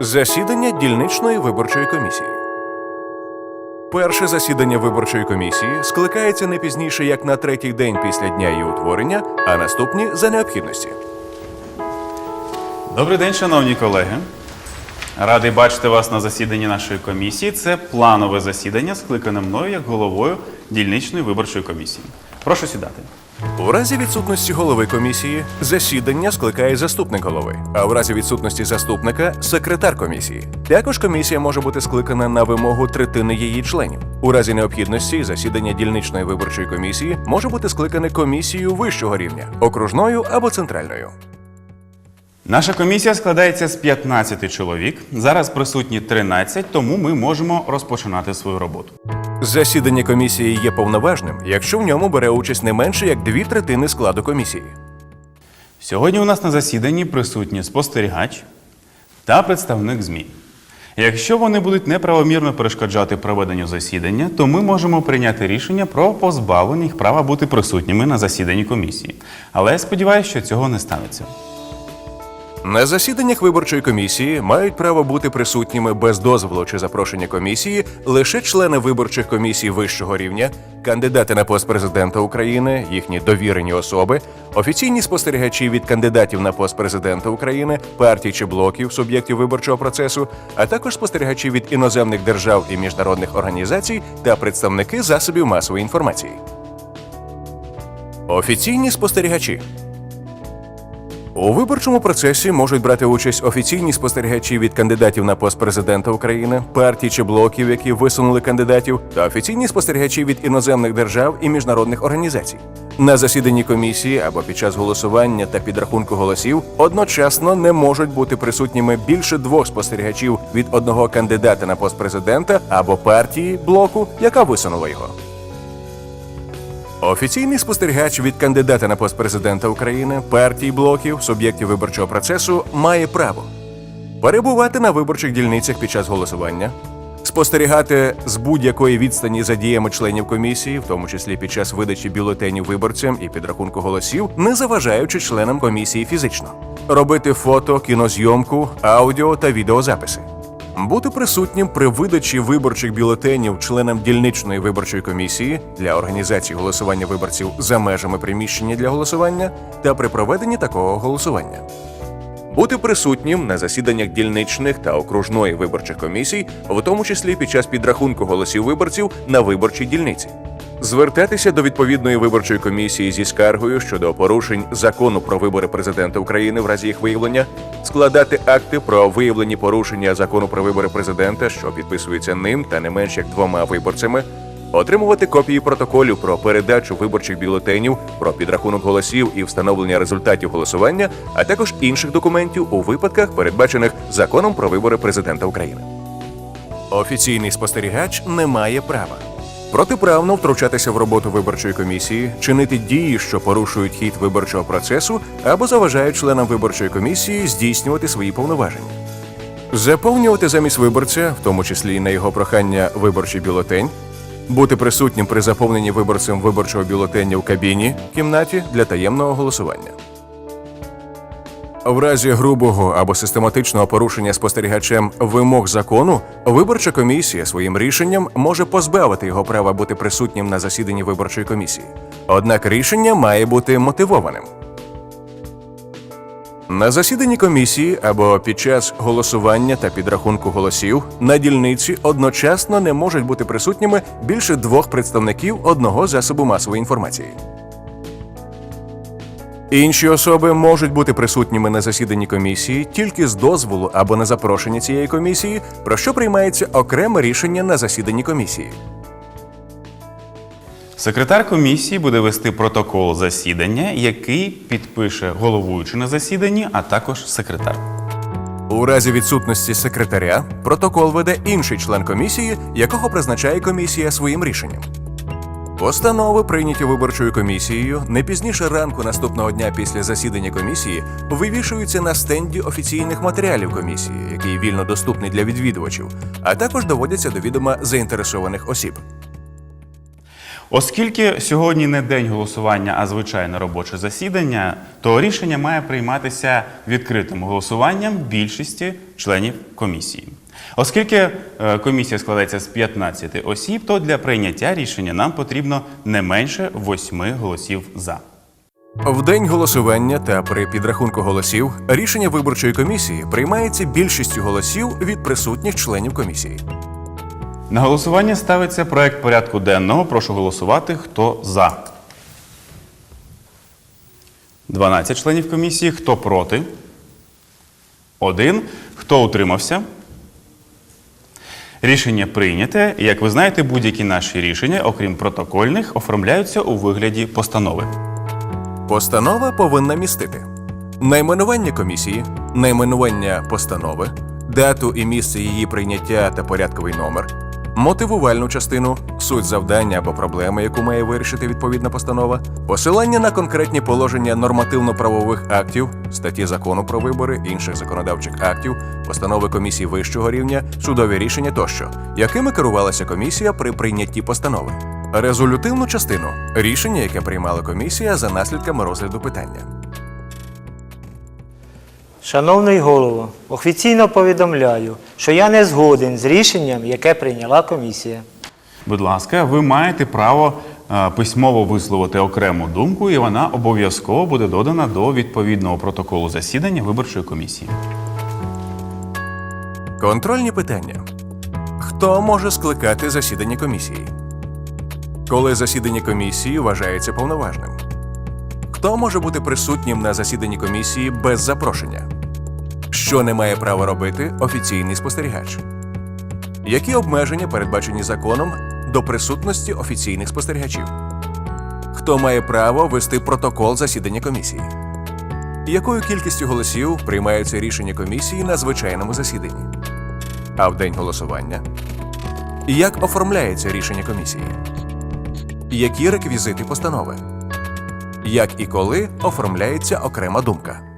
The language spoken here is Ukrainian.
Засідання дільничної виборчої комісії. Перше засідання виборчої комісії скликається не пізніше як на третій день після дня її утворення, а наступні за необхідності. Добрий день, шановні колеги. Радий бачити вас на засіданні нашої комісії. Це планове засідання, скликане мною як головою дільничної виборчої комісії. Прошу сідати. У разі відсутності голови комісії засідання скликає заступник голови, а в разі відсутності заступника секретар комісії. Також комісія може бути скликана на вимогу третини її членів. У разі необхідності засідання дільничної виборчої комісії може бути скликане комісією вищого рівня, окружною або центральною. Наша комісія складається з 15 чоловік. Зараз присутні 13, тому ми можемо розпочинати свою роботу. Засідання комісії є повноважним, якщо в ньому бере участь не менше як дві третини складу комісії. Сьогодні у нас на засіданні присутні спостерігач та представник ЗМІ. Якщо вони будуть неправомірно перешкоджати проведенню засідання, то ми можемо прийняти рішення про позбавлення їх права бути присутніми на засіданні комісії. Але я сподіваюся, що цього не станеться. На засіданнях виборчої комісії мають право бути присутніми без дозволу чи запрошення комісії лише члени виборчих комісій вищого рівня, кандидати на пост президента України, їхні довірені особи, офіційні спостерігачі від кандидатів на пост президента України, партій чи блоків суб'єктів виборчого процесу, а також спостерігачі від іноземних держав і міжнародних організацій та представники засобів масової інформації. Офіційні спостерігачі. У виборчому процесі можуть брати участь офіційні спостерігачі від кандидатів на пост президента України, партій чи блоків, які висунули кандидатів, та офіційні спостерігачі від іноземних держав і міжнародних організацій. На засіданні комісії або під час голосування та підрахунку голосів одночасно не можуть бути присутніми більше двох спостерігачів від одного кандидата на пост президента або партії блоку, яка висунула його. Офіційний спостерігач від кандидата на пост президента України, партій блоків, суб'єктів виборчого процесу має право перебувати на виборчих дільницях під час голосування, спостерігати з будь-якої відстані за діями членів комісії, в тому числі під час видачі бюлетенів виборцям і підрахунку голосів, не заважаючи членам комісії фізично, робити фото, кінозйомку, аудіо та відеозаписи. Бути присутнім при видачі виборчих бюлетенів членам дільничної виборчої комісії для організації голосування виборців за межами приміщення для голосування та при проведенні такого голосування. Бути присутнім на засіданнях дільничних та окружної виборчих комісій, в тому числі під час підрахунку голосів виборців на виборчій дільниці. Звертатися до відповідної виборчої комісії зі скаргою щодо порушень закону про вибори президента України в разі їх виявлення, складати акти про виявлені порушення закону про вибори президента, що підписуються ним та не менш як двома виборцями, отримувати копії протоколів про передачу виборчих бюлетенів, про підрахунок голосів і встановлення результатів голосування, а також інших документів у випадках, передбачених законом про вибори президента України. Офіційний спостерігач не має права протиправно втручатися в роботу виборчої комісії, чинити дії, що порушують хід виборчого процесу, або заважають членам виборчої комісії здійснювати свої повноваження. Заповнювати замість виборця, в тому числі на його прохання, виборчий бюлетень, бути присутнім при заповненні виборцем виборчого бюлетеня в кабіні кімнаті для таємного голосування. В разі грубого або систематичного порушення спостерігачем вимог закону, виборча комісія своїм рішенням може позбавити його права бути присутнім на засіданні виборчої комісії. Однак рішення має бути мотивованим. На засіданні комісії або під час голосування та підрахунку голосів на дільниці одночасно не можуть бути присутніми більше двох представників одного засобу масової інформації. Інші особи можуть бути присутніми на засіданні комісії тільки з дозволу або на запрошення цієї комісії, про що приймається окреме рішення на засіданні комісії. Секретар комісії буде вести протокол засідання, який підпише головуючий на засіданні, а також секретар. У разі відсутності секретаря протокол веде інший член комісії, якого призначає комісія своїм рішенням. Постанови, прийняті виборчою комісією, не пізніше ранку наступного дня після засідання комісії, вивішуються на стенді офіційних матеріалів комісії, який вільно доступний для відвідувачів, а також доводяться до відома заінтересованих осіб. Оскільки сьогодні не день голосування, а звичайне робоче засідання, то рішення має прийматися відкритим голосуванням більшості членів комісії. Оскільки е, комісія складається з 15 осіб, то для прийняття рішення нам потрібно не менше 8 голосів за. В день голосування та при підрахунку голосів рішення виборчої комісії приймається більшістю голосів від присутніх членів комісії. На голосування ставиться проект порядку денного. Прошу голосувати, хто за. 12 членів комісії. Хто проти? Один. Хто утримався? Рішення прийняте. Як ви знаєте, будь-які наші рішення, окрім протокольних, оформляються у вигляді постанови. Постанова повинна містити найменування комісії, найменування постанови, дату і місце її прийняття та порядковий номер, мотивувальну частину, суть завдання або проблеми, яку має вирішити відповідна постанова, посилання на конкретні положення нормативно-правових актів, статті закону про вибори, інших законодавчих актів, постанови комісії вищого рівня, судові рішення тощо, якими керувалася комісія при прийнятті постанови. Резолютивну частину рішення, яке приймала комісія за наслідками розгляду питання. Шановний голово, офіційно повідомляю, що я не згоден з рішенням, яке прийняла комісія. Будь ласка, ви маєте право е, письмово висловити окрему думку, і вона обов'язково буде додана до відповідного протоколу засідання виборчої комісії. Контрольні питання. Хто може скликати засідання комісії? Коли засідання комісії вважається повноважним? Хто може бути присутнім на засіданні комісії без запрошення? Що не має права робити офіційний спостерігач? Які обмеження передбачені законом до присутності офіційних спостерігачів? Хто має право вести протокол засідання комісії? Якою кількістю голосів приймаються рішення комісії на звичайному засіданні? А в день голосування? Як оформляється рішення комісії? Які реквізити постанови? Як і коли оформляється окрема думка?